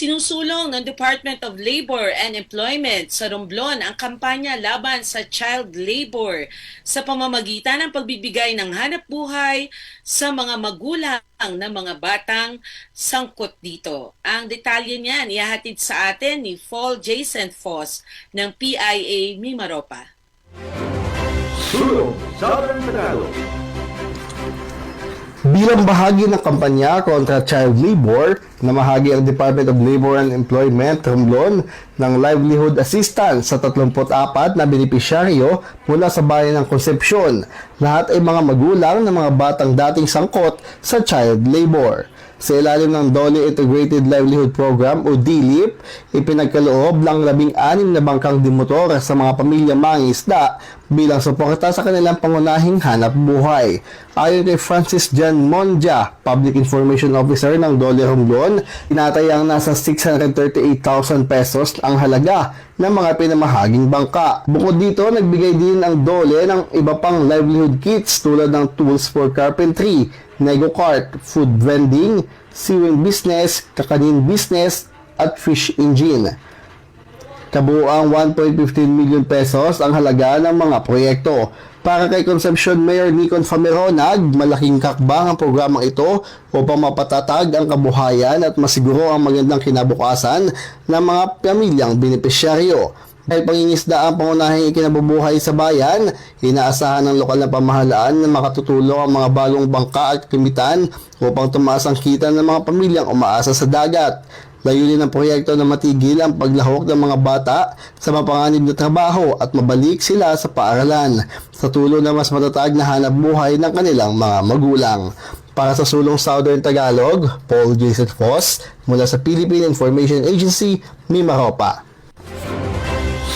Sinusulong ng Department of Labor and Employment sa Romblon ang kampanya laban sa child labor sa pamamagitan ng pagbibigay ng hanap buhay sa mga magulang ng mga batang sangkot dito. Ang detalye niyan ihahatid sa atin ni Paul Jason Foss ng PIA Mimaropa. Sulong Southern Tagalog. Bilang bahagi ng kampanya kontra child labor, namahagi ang Department of Labor and Employment Romblon ng livelihood assistance sa 34 na benepisyaryo mula sa bayan ng Concepcion. Lahat ay mga magulang ng mga batang dating sangkot sa child labor. Sa ilalim ng Dole Integrated Livelihood Program o DLIP, ipinagkaloob ng labing-anim na bangkang dimotor sa mga pamilya mangisda bilang suporta sa kanilang pangunahing hanap buhay. Ayon kay Francis Jan Monja, Public Information Officer ng Dole Romblon, tinatayang nasa 638,000 pesos ang halaga ng mga pinamahaging bangka. Bukod dito, nagbigay din ang Dole ng iba pang livelihood kits tulad ng tools for carpentry, nego cart, food vending, sewing business, kakanin business, at fish engine. Kabuang 1.15 million pesos ang halaga ng mga proyekto. Para kay Concepcion Mayor Nikon Fameronag, malaking kakbang ang programang ito upang mapatatag ang kabuhayan at masiguro ang magandang kinabukasan ng mga pamilyang benepisyaryo. Dahil pangingisda ang pangunahing ikinabubuhay sa bayan, inaasahan ng lokal na pamahalaan na makatutulong ang mga bagong bangka at kimitan upang tumaas ang kita ng mga pamilyang umaasa sa dagat. Layunin ng proyekto na matigil ang paglahok ng mga bata sa mapanganib na trabaho at mabalik sila sa paaralan sa tulong na mas matatag na hanap buhay ng kanilang mga magulang. Para sa Sulong Southern Tagalog, Paul Jason Foss mula sa Philippine Information Agency, Mimaropa.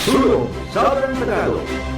Sulong Southern Tagalog.